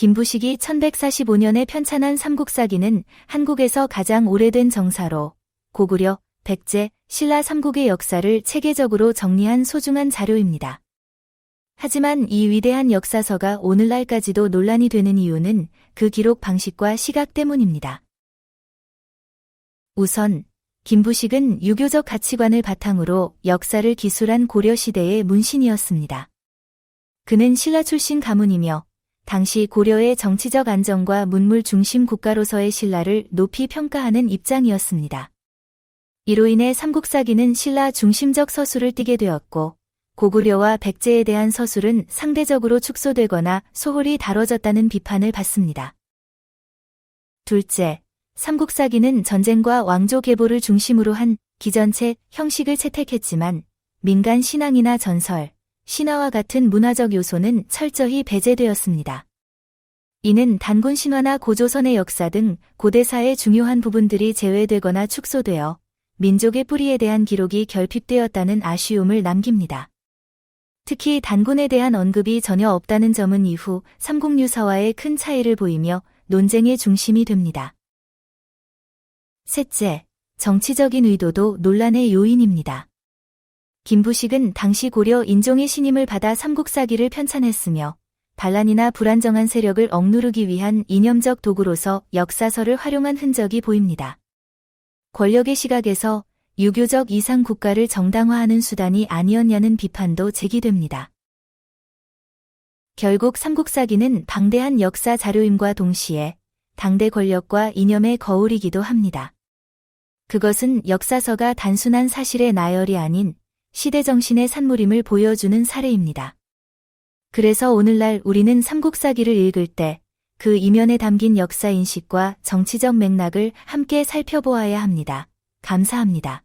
김부식이 1145년에 편찬한 삼국사기는 한국에서 가장 오래된 정사로 고구려, 백제, 신라 삼국의 역사를 체계적으로 정리한 소중한 자료입니다. 하지만 이 위대한 역사서가 오늘날까지도 논란이 되는 이유는 그 기록 방식과 시각 때문입니다. 우선 김부식은 유교적 가치관을 바탕으로 역사를 기술한 고려시대의 문신이었습니다. 그는 신라 출신 가문이며 당시 고려의 정치적 안정과 문물 중심 국가로서의 신라를 높이 평가하는 입장이었습니다. 이로 인해 삼국사기는 신라 중심적 서술을 띠게 되었고 고구려와 백제에 대한 서술은 상대적으로 축소되거나 소홀히 다뤄졌다는 비판을 받습니다. 둘째, 삼국사기는 전쟁과 왕조 계보를 중심으로 한 기전체 형식을 채택했지만 민간 신앙이나 전설, 신화와 같은 문화적 요소는 철저히 배제되었습니다. 이는 단군 신화나 고조선의 역사 등 고대사의 중요한 부분들이 제외되거나 축소되어 민족의 뿌리에 대한 기록이 결핍되었다는 아쉬움을 남깁니다. 특히 단군에 대한 언급이 전혀 없다는 점은 이후 삼국유사와의 큰 차이를 보이며 논쟁의 중심이 됩니다. 셋째, 정치적인 의도도 논란의 요인입니다. 김부식은 당시 고려 인종의 신임을 받아 삼국사기를 편찬했으며 반란이나 불안정한 세력을 억누르기 위한 이념적 도구로서 역사서를 활용한 흔적이 보입니다. 권력의 시각에서 유교적 이상 국가를 정당화하는 수단이 아니었냐는 비판도 제기됩니다. 결국 삼국사기는 방대한 역사 자료임과 동시에 당대 권력과 이념의 거울이기도 합니다. 그것은 역사서가 단순한 사실의 나열이 아닌 시대 정신의 산물임을 보여주는 사례입니다. 그래서 오늘날 우리는 삼국사기를 읽을 때 그 이면에 담긴 역사인식과 정치적 맥락을 함께 살펴보아야 합니다. 감사합니다.